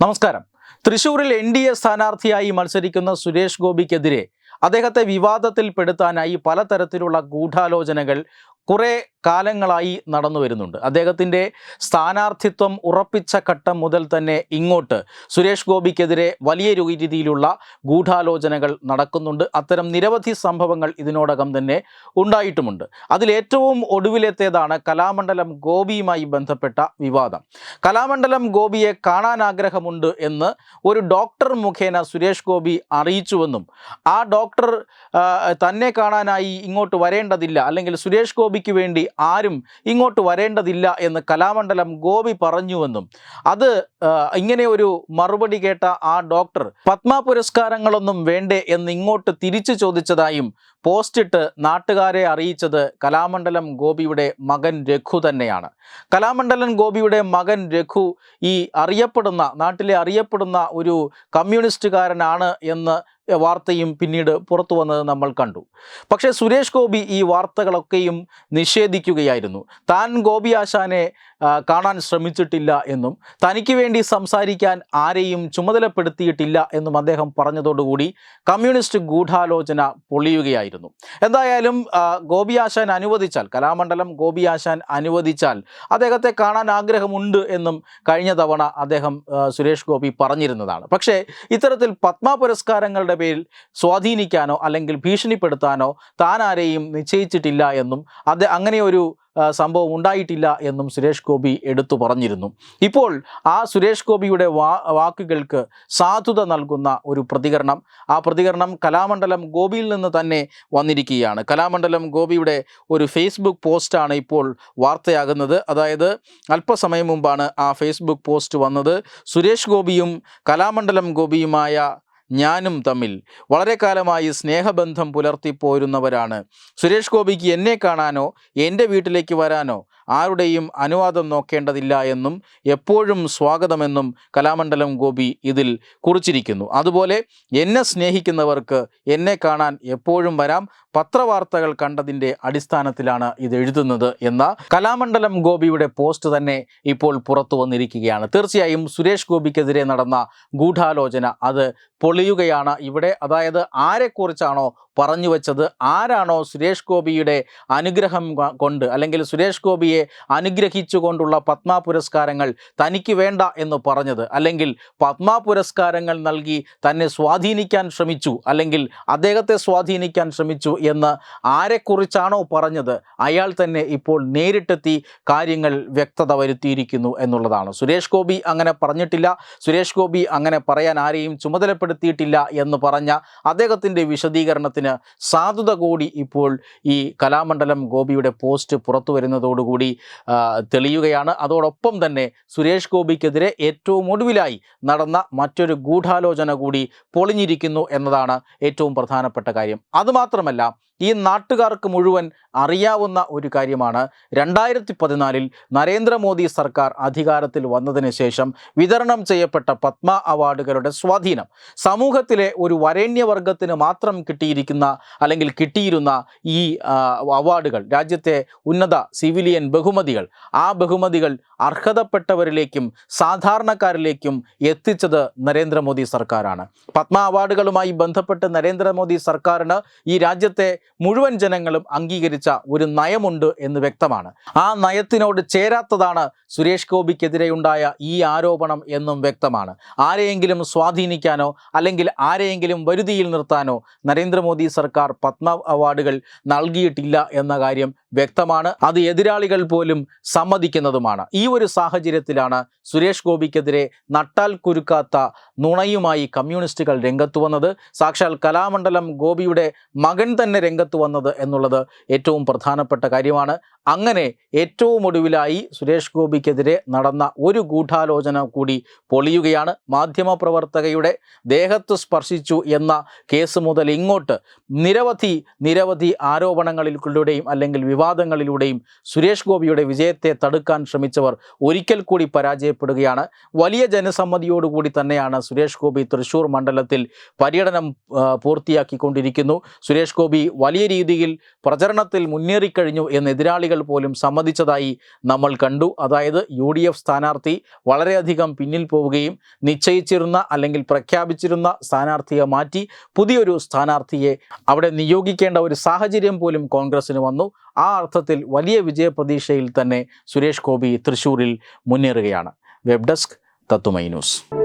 നമസ്കാരം. തൃശൂരിൽ N D A സ്ഥാനാർത്ഥിയായി മത്സരിക്കുന്ന സുരേഷ് ഗോപിക്കെതിരെ അദ്ദേഹത്തെ വിവാദത്തിൽപ്പെടുത്താനായി പലതരത്തിലുള്ള ഗൂഢാലോചനകൾ കുറേ കാലങ്ങളായി നടന്നു വരുന്നുണ്ട്. അദ്ദേഹത്തിന്റെ സ്ഥാനാർത്ഥിത്വം ഉറപ്പിച്ച ഘട്ടം മുതൽ തന്നെ ഇങ്ങോട്ട് സുരേഷ് ഗോപിക്കെതിരെ വലിയ രീതിയിലുള്ള ഗൂഢാലോചനകൾ നടക്കുന്നുണ്ട്. അത്തരം നിരവധി സംഭവങ്ങൾ ഇതിനോടകം തന്നെ ഉണ്ടായിട്ടുമുണ്ട്. അതിലേറ്റവും ഒടുവിലെത്തേതാണ് കലാമണ്ഡലം ഗോപിയുമായി ബന്ധപ്പെട്ട വിവാദം. കലാമണ്ഡലം ഗോപിയെ കാണാൻ ആഗ്രഹമുണ്ട് എന്ന് ഒരു ഡോക്ടർ മുഖേന സുരേഷ് ഗോപി അറിയിച്ചുവെന്നും ആ ഡോക്ടർ തന്നെ കാണാനായി ഇങ്ങോട്ട് വരേണ്ടതില്ല അല്ലെങ്കിൽ സുരേഷ് ഗോപിക്ക് വേണ്ടി ആരും ഇങ്ങോട്ട് വരേണ്ടതില്ല എന്ന് കലാമണ്ഡലം ഗോപി പറഞ്ഞുവെന്നും അത് ഇങ്ങനെ ഒരു മറുപടി കേട്ട ആ ഡോക്ടർ പത്മ പുരസ്കാരങ്ങളൊന്നും വേണ്ടേ എന്ന് ഇങ്ങോട്ട് തിരിച്ചു ചോദിച്ചതായും പോസ്റ്റിട്ട് നാട്ടുകാരെ അറിയിച്ചത് കലാമണ്ഡലം ഗോപിയുടെ മകൻ രഘു തന്നെയാണ്. കലാമണ്ഡലം ഗോപിയുടെ മകൻ രഘു ഈ അറിയപ്പെടുന്ന നാട്ടിലെ അറിയപ്പെടുന്ന ഒരു കമ്മ്യൂണിസ്റ്റുകാരനാണ് എന്ന് വാർത്തയും പിന്നീട് പുറത്തു വന്നത് നമ്മൾ കണ്ടു. പക്ഷേ സുരേഷ് ഗോപി ഈ വാർത്തകളൊക്കെയും നിഷേധിക്കുകയായിരുന്നു. താൻ ഗോപി ആശാനെ കാണാൻ ശ്രമിച്ചിട്ടില്ല എന്നും തനിക്ക് വേണ്ടി സംസാരിക്കാൻ ആരെയും ചുമതലപ്പെടുത്തിയിട്ടില്ല എന്നും അദ്ദേഹം പറഞ്ഞതോടുകൂടി കമ്മ്യൂണിസ്റ്റ് ഗൂഢാലോചന പൊളിയുകയായിരുന്നു. എന്തായാലും ആ, ഗോപി ആശാൻ അനുവദിച്ചാൽ കലാമണ്ഡലം ഗോപി ആശാൻ അനുവദിച്ചാൽ അദ്ദേഹത്തെ കാണാൻ ആഗ്രഹമുണ്ട് എന്നും കഴിഞ്ഞ തവണ അദ്ദേഹം സുരേഷ് ഗോപി പറഞ്ഞിരുന്നതാണ്. പക്ഷേ ഇത്തരത്തിൽ പത്മ പുരസ്കാരങ്ങളുടെ പേരിൽ സ്വാധീനിക്കാനോ അല്ലെങ്കിൽ ഭീഷണിപ്പെടുത്താനോ താൻ ആരെയും നിശ്ചയിച്ചിട്ടില്ല എന്നും അത് അങ്ങനെയൊരു സംഭവം ഉണ്ടായിട്ടില്ല എന്നും സുരേഷ് ഗോപി എടുത്തു പറഞ്ഞിരുന്നു. ഇപ്പോൾ ആ സുരേഷ് ഗോപിയുടെ വാ വാക്കുകൾക്ക് സാധുത നൽകുന്ന ഒരു പ്രതികരണം. ആ പ്രതികരണം കലാമണ്ഡലം ഗോപിയിൽ നിന്ന് തന്നെ വന്നിരിക്കുകയാണ്. കലാമണ്ഡലം ഗോപിയുടെ ഒരു ഫേസ്ബുക്ക് പോസ്റ്റാണ് ഇപ്പോൾ വാർത്തയാകുന്നത്. അതായത് അല്പസമയം മുമ്പാണ് ആ ഫേസ്ബുക്ക് പോസ്റ്റ് വന്നത്. സുരേഷ് ഗോപിയും കലാമണ്ഡലം ഗോപിയുമായ ഞാനും തമ്മിൽ വളരെ കാലമായി സ്നേഹബന്ധം പുലർത്തിപ്പോരുന്നവരാണ് സുരേഷ് ഗോപിക്ക് എന്നെ കാണാനോ എന്റെ വീട്ടിലേക്ക് വരാനോ ആരുടെയും അനുവാദം നോക്കേണ്ടതില്ല എന്നും എപ്പോഴും സ്വാഗതമെന്നും കലാമണ്ഡലം ഗോപി ഇതിൽ കുറിച്ചിരിക്കുന്നു. അതുപോലെ എന്നെ സ്നേഹിക്കുന്നവർക്ക് എന്നെ കാണാൻ എപ്പോഴും വരാം. പത്രവാർത്തകൾ കണ്ടതിന്റെ അടിസ്ഥാനത്തിലാണ് ഇത് എഴുതുന്നത് എന്ന കലാമണ്ഡലം ഗോപിയുടെ പോസ്റ്റ് തന്നെ ഇപ്പോൾ പുറത്തു വന്നിരിക്കുകയാണ്. തീർച്ചയായും സുരേഷ് ഗോപിക്കെതിരെ നടന്ന ഗൂഢാലോചന അത് പൊളിയുകയാണ്. ഇവിടെ അതായത് ആരെക്കുറിച്ചാണോ പറഞ്ഞു വെച്ചത് ആരാണോ സുരേഷ് ഗോപിയുടെ അനുഗ്രഹം കൊണ്ട് അല്ലെങ്കിൽ സുരേഷ് ഗോപിയെ അനുഗ്രഹിച്ചുകൊണ്ടുള്ള പത്മ പുരസ്കാരങ്ങൾ തനിക്ക് വേണ്ട എന്ന് പറഞ്ഞത്. അല്ലെങ്കിൽ പത്മ പുരസ്കാരങ്ങൾ നൽകി തന്നെ സ്വാധീനിക്കാൻ ശ്രമിച്ചു അല്ലെങ്കിൽ അദ്ദേഹത്തെ സ്വാധീനിക്കാൻ ശ്രമിച്ചു എന്ന് ആരെക്കുറിച്ചാണോ പറഞ്ഞത് അയാൾ തന്നെ ഇപ്പോൾ നേരിട്ടെത്തി കാര്യങ്ങൾ വ്യക്തത വരുത്തിയിരിക്കുന്നു എന്നുള്ളതാണ്. സുരേഷ് ഗോപി അങ്ങനെ പറഞ്ഞിട്ടില്ല. സുരേഷ് ഗോപി അങ്ങനെ പറയാൻ ആരെയും ചുമതലപ്പെടുത്തിയിട്ടില്ല എന്ന് പറഞ്ഞ അദ്ദേഹത്തിന്റെ വിശദീകരണത്തിന് സാധുത കൂടി ഇപ്പോൾ ഈ കലാമണ്ഡലം ഗോപിയുടെ പോസ്റ്റ് പുറത്തു വരുന്നതോടുകൂടി തെളിയുകയാണ്. അതോടൊപ്പം തന്നെ സുരേഷ് ഗോപിക്കെതിരെ ഏറ്റവും ഒടുവിലായി നടന്ന മറ്റൊരു ഗൂഢാലോചന കൂടി പൊളിഞ്ഞിരിക്കുന്നു എന്നതാണ് ഏറ്റവും പ്രധാനപ്പെട്ട കാര്യം. അതുമാത്രമല്ല ഈ നാട്ടുകാർക്ക് മുഴുവൻ അറിയാവുന്ന ഒരു കാര്യമാണ്. രണ്ടായിരത്തി പതിനാലിൽ നരേന്ദ്രമോദി സർക്കാർ അധികാരത്തിൽ വന്നതിന് ശേഷം വിതരണം ചെയ്യപ്പെട്ട പത്മ അവാർഡുകളുടെ സ്വാധീനം സമൂഹത്തിലെ ഒരു വരേണ്യവർഗത്തിന് മാത്രം കിട്ടിയിരിക്കുന്ന അല്ലെങ്കിൽ കിട്ടിയിരുന്ന ഈ അവാർഡുകൾ രാജ്യത്തെ ഉന്നത സിവിലിയൻ ബഹുമതികൾ ആ ബഹുമതികൾ അർഹതപ്പെട്ടവരിലേക്കും സാധാരണക്കാരിലേക്കും എത്തിച്ചത് നരേന്ദ്രമോദി സർക്കാരാണ്. പത്മ അവാർഡുകളുമായി ബന്ധപ്പെട്ട് നരേന്ദ്രമോദി സർക്കാരിന് ഈ രാജ്യത്തെ മുഴുവൻ ജനങ്ങളും അംഗീകരിച്ച ഒരു നയമുണ്ട് എന്ന് വ്യക്തമാണ്. ആ നയത്തിനോട് ചേരാത്തതാണ് സുരേഷ് ഗോപിക്കെതിരെയുണ്ടായ ഈ ആരോപണം എന്നും വ്യക്തമാണ്. ആരെയെങ്കിലും സ്വാധീനിക്കാനോ അല്ലെങ്കിൽ ആരെയെങ്കിലും വരുതിയിൽ നിർത്താനോ നരേന്ദ്രമോദി സർക്കാർ പത്മ അവാർഡുകൾ നൽകിയിട്ടില്ല എന്ന കാര്യം വ്യക്തമാണ്. അത് എതിരാളികൾ പോലും സമ്മതിക്കുന്നതുമാണ്. ഈ ഒരു സാഹചര്യത്തിലാണ് സുരേഷ് ഗോപിക്കെതിരെ നട്ടാൽ കുരുക്കാത്ത നുണയുമായി കമ്മ്യൂണിസ്റ്റുകൾ രംഗത്ത് വന്നത്. സാക്ഷാൽ കലാമണ്ഡലം ഗോപിയുടെ മകൻ തന്നെ രംഗത്ത് വന്നത് എന്നുള്ളത് ഏറ്റവും പ്രധാനപ്പെട്ട കാര്യമാണ്. അങ്ങനെ ഏറ്റവും ഒടുവിലായി സുരേഷ് ഗോപിക്കെതിരെ നടന്ന ഒരു ഗൂഢാലോചന കൂടി പൊളിയുകയാണ്. മാധ്യമപ്രവർത്തകയുടെ ദേഹത്ത് സ്പർശിച്ചു എന്ന കേസ് മുതൽ ഇങ്ങോട്ട് നിരവധി നിരവധി ആരോപണങ്ങളിലൂടെയും അല്ലെങ്കിൽ വിവാദങ്ങളിലൂടെയും സുരേഷ് ഗോപിയുടെ വിജയത്തെ തടുക്കാൻ ശ്രമിച്ചവർ ഒരിക്കൽ കൂടി പരാജയപ്പെടുകയാണ്. വലിയ ജനസമ്മതിയോടുകൂടി തന്നെയാണ് സുരേഷ് ഗോപി തൃശൂർ മണ്ഡലത്തിൽ പര്യടനം പൂർത്തിയാക്കിക്കൊണ്ടിരിക്കുന്നു. സുരേഷ് ഗോപി വലിയ രീതിയിൽ പ്രചരണത്തിൽ മുന്നേറിക്കഴിഞ്ഞു എന്ന് എതിരാളികൾ പോലും സമ്മതിച്ചതായി നമ്മൾ കണ്ടു. അതായത് യു ഡി എഫ് സ്ഥാനാർത്ഥി വളരെയധികം പിന്നിൽ പോവുകയും നിശ്ചയിച്ചിരുന്ന അല്ലെങ്കിൽ പ്രഖ്യാപിച്ചിരുന്ന സ്ഥാനാർത്ഥിയെ മാറ്റി പുതിയൊരു സ്ഥാനാർത്ഥിയെ അവിടെ നിയോഗിക്കേണ്ട ഒരു സാഹചര്യം പോലും കോൺഗ്രസിന് വന്നു. ആ അർത്ഥത്തിൽ വലിയ വിജയപ്രതീക്ഷയിൽ തന്നെ സുരേഷ് ഗോപി തൃശൂരിൽ മുന്നേറുകയാണ്. വെബ് ഡെസ്ക് തത്തുമൈ ന്യൂസ്.